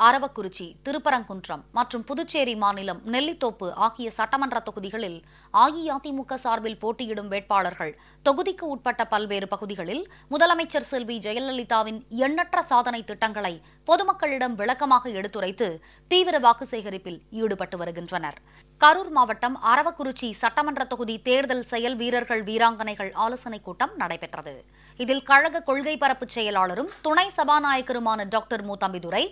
அரவக்குறிச்சி திருப்பரங்குன்றம் மற்றும் புதுச்சேரி மாநிலம் நெல்லித்தோப்பு ஆகிய சட்டமன்ற தொகுதிகளில் அஇஅதிமுக சார்பில் போட்டியிடும் வேட்பாளர்கள் தொகுதிக்கு உட்பட்ட பல்வேறு பகுதிகளில் முதலமைச்சர் செல்வி ஜெயலலிதாவின் எண்ணற்ற சாதனை திட்டங்களை பொதுமக்களிடம் விளக்கமாக எடுத்துரைத்து தீவிர வாக்கு சேகரிப்பில் ஈடுபட்டு வருகின்றனர். கரூர் மாவட்டம் அரவக்குறிச்சி சட்டமன்ற தொகுதி தேர்தல் செயல் வீரர்கள் வீராங்கனைகள் ஆலோசனைக் கூட்டம் நடைபெற்றது. இதில் கழக கொள்கை பரப்பு செயலாளரும் துணை சபாநாயகருமான டாக்டர் மு தம்பிதுரை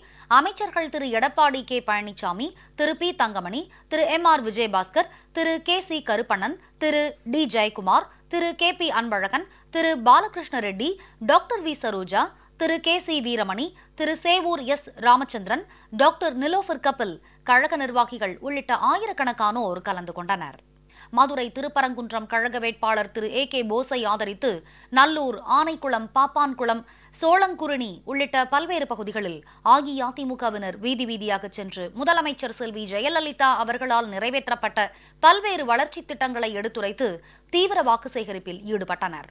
அமைச்சர்கள் Thiru. Edappadi K. Palaniswami Thiru. P. Thangamani Thiru. M. R. Vijayabaskar Thiru. K. C. Karuppannan Thiru. D. Jayakumar Thiru. K. P. Anbalagan Thiru. Balakrishna Reddy doctor V. Saroja Thiru. K. C. Veeramani Thiru. Sevur S. Ramachandran doctor Nilofer Kabil கழக நிர்வாகிகள் உள்ளிட்ட ஆயிரக்கணக்கானோர் கலந்து கொண்டனர். மதுரை திருப்பரங்குன்றம் கழக வேட்பாளர் திரு A K போஸை ஆதரித்து நல்லூர் ஆனைக்குளம் பாப்பான்குளம் சோளங்குருணி உள்ளிட்ட பல்வேறு பகுதிகளில் அஇஅதிமுகவினர் வீதி வீதியாக சென்று முதலமைச்சர் செல்வி ஜெயலலிதா அவர்களால் நிறைவேற்றப்பட்ட பல்வேறு வளர்ச்சித் திட்டங்களை எடுத்துரைத்து தீவிர வாக்கு சேகரிப்பில் ஈடுபட்டனர்.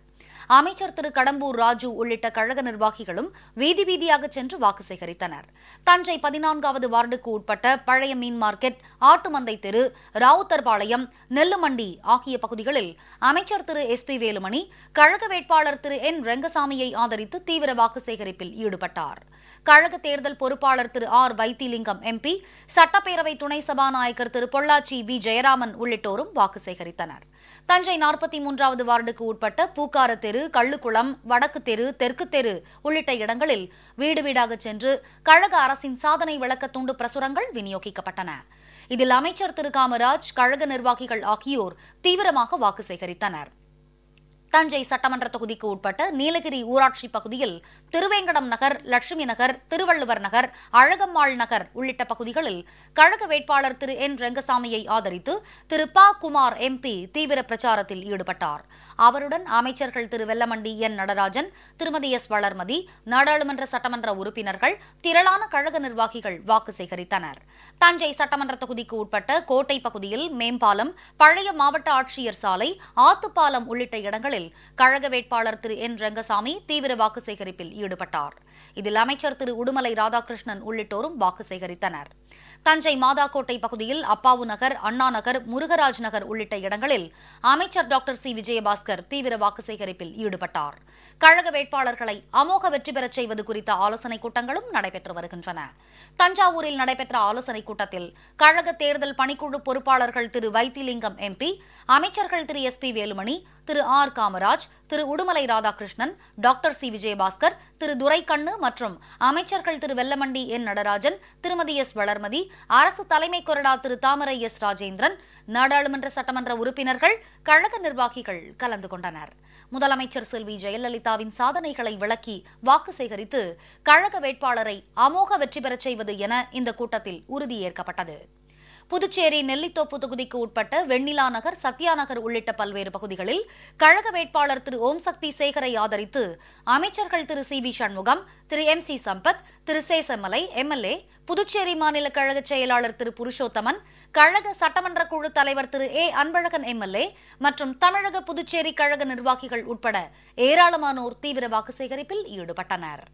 அமைச்சர் திரு கடம்பூர் ராஜு உள்ளிட்ட கழக நிர்வாகிகளும் வீதி வீதியாக சென்று வாக்கு சேகரித்தனர். தஞ்சை பதினான்காவது வார்டுக்கு உட்பட்ட பழைய மீன் மார்க்கெட் ஆட்டுமந்தை தெரு ராவுத்தர்பாளையம் நெல்லுமண்டி ஆகிய பகுதிகளில் அமைச்சர் திரு எஸ் பி வேலுமணி கழக வேட்பாளர் திரு என் ரெங்கசாமியை ஆதரித்து தீவிர வாக்கு சேகரிப்பில் ஈடுபட்டார். கழக தேர்தல் பொறுப்பாளர் திரு ஆர் வைத்திலிங்கம் எம்பி சட்டப்பேரவை துணை சபாநாயகர் திரு பொள்ளாச்சி வி ஜெயராமன் உள்ளிட்டோரும் வாக்கு சேகரித்தனர். தஞ்சை நாற்பத்தி மூன்றாவது வார்டுக்கு உட்பட்ட பூக்கார தெரு கள்ளுக்குளம் வடக்கு தெரு தெற்கு தெரு உள்ளிட்ட இடங்களில் வீடு வீடாக சென்று கழக அரசின் சாதனை விளக்க துண்டு பிரசுரங்கள் விநியோகிக்கப்பட்டன. இதில் அமைச்சர் திரு காமராஜ் கழக நிர்வாகிகள் ஆகியோர் தீவிரமாக வாக்கு சேகரித்தனர். தஞ்சை சட்டமன்ற தொகுதிக்கு உட்பட்ட நீலகிரி ஊராட்சி பகுதியில் திருவேங்கடம் நகர் லட்சுமி நகர் திருவள்ளுவர் நகர் அழகம்மாள் நகர் உள்ளிட்ட பகுதிகளில் கழக வேட்பாளர் திரு என் ரங்கசாமியை ஆதரித்து திரு ப குமார் எம்பி தீவிர பிரச்சாரத்தில் ஈடுபட்டார். அவருடன் அமைச்சர்கள் திரு வெல்லமண்டி என் நடராஜன் திருமதி எஸ் வளர்மதி நாடாளுமன்ற சட்டமன்ற உறுப்பினர்கள் திரளான கழக நிர்வாகிகள் வாக்கு சேகரித்தனர். தஞ்சை சட்டமன்ற தொகுதிக்கு உட்பட்ட கோட்டை பகுதியில் மேம்பாலம் பழைய மாவட்ட ஆட்சியர் சாலை ஆத்துப்பாலம் உள்ளிட்ட இடங்களில் கழக வேட்பாளர் திரு என் ரங்கசாமி தீவிர வாக்கு சேகரிப்பில் ஈடுபட்டார். இதில் அமைச்சர் திரு உடுமலை ராதாகிருஷ்ணன் உள்ளிட்டோரும் வாக்கு சேகரித்தனர். தஞ்சை மாதாக்கோட்டை பகுதியில் அப்பாவு நகர் அண்ணா நகர் முருகராஜ் நகர் உள்ளிட்ட இடங்களில் அமைச்சர் டாக்டர் சி. விஜயபாஸ்கர் தீவிர வாக்கு சேகரிப்பில் ஈடுபட்டார். கழக வேட்பாளர்களை அமோக வெற்றி பெறச் செய்வது குறித்த ஆலோசனைக் கூட்டங்களும் நடைபெற்று வருகின்றன. தஞ்சாவூரில் நடைபெற்ற ஆலோசனைக் கூட்டத்தில் கழக தேர்தல் பணிக்குழு பொறுப்பாளர்கள் திரு. வைத்திலிங்கம் எம்பி அமைச்சர்கள் Thiru. S. P. Velumani Thiru. R. Kamaraj Thiru Udumalai Radhakrishnan doctor C. Vijayabaskar Thiru Duraikannu மற்றும் அமைச்சர்கள் திரு வெல்லமண்டி என். நடராஜன் திருமதி எஸ். வளர்மதி அரசு தலைமை கொறடா திரு தாமரை எஸ். ராஜேந்திரன் நாடாளுமன்ற சட்டமன்ற உறுப்பினர்கள் கழக நிர்வாகிகள் கலந்து கொண்டனர். முதலமைச்சர் செல்வி ஜெயலலிதாவின் சாதனைகளை விளக்கி வாக்கு சேகரித்து கழக வேட்பாளரை அமோக வெற்றி பெறச் செய்வது என இந்த கூட்டத்தில் உறுதியேற்கப்பட்டது. புதுச்சேரி நெல்லித்தோப்பு தொகுதிக்கு உட்பட்ட வெண்ணிலா நகர் சத்யா நகர் உள்ளிட்ட பல்வேறு பகுதிகளில் கழக வேட்பாளர் திரு ஓம் சக்தி சேகரை ஆதரித்து அமைச்சர்கள் Thiru C V Shanmugam Thiru M C Sampath Thiru Sesamalai MLA Puducherry மாநில கழக செயலாளர் திரு புருஷோத்தமன் கழக சட்டமன்ற குழு தலைவர் திரு ஏ அன்பழகன் எம்எல்ஏ மற்றும் தமிழக புதுச்சேரி கழக நிர்வாகிகள் உட்பட ஏராளமானோர் தீவிர வாக்கு சேகரிப்பில் ஈடுபட்டனர்.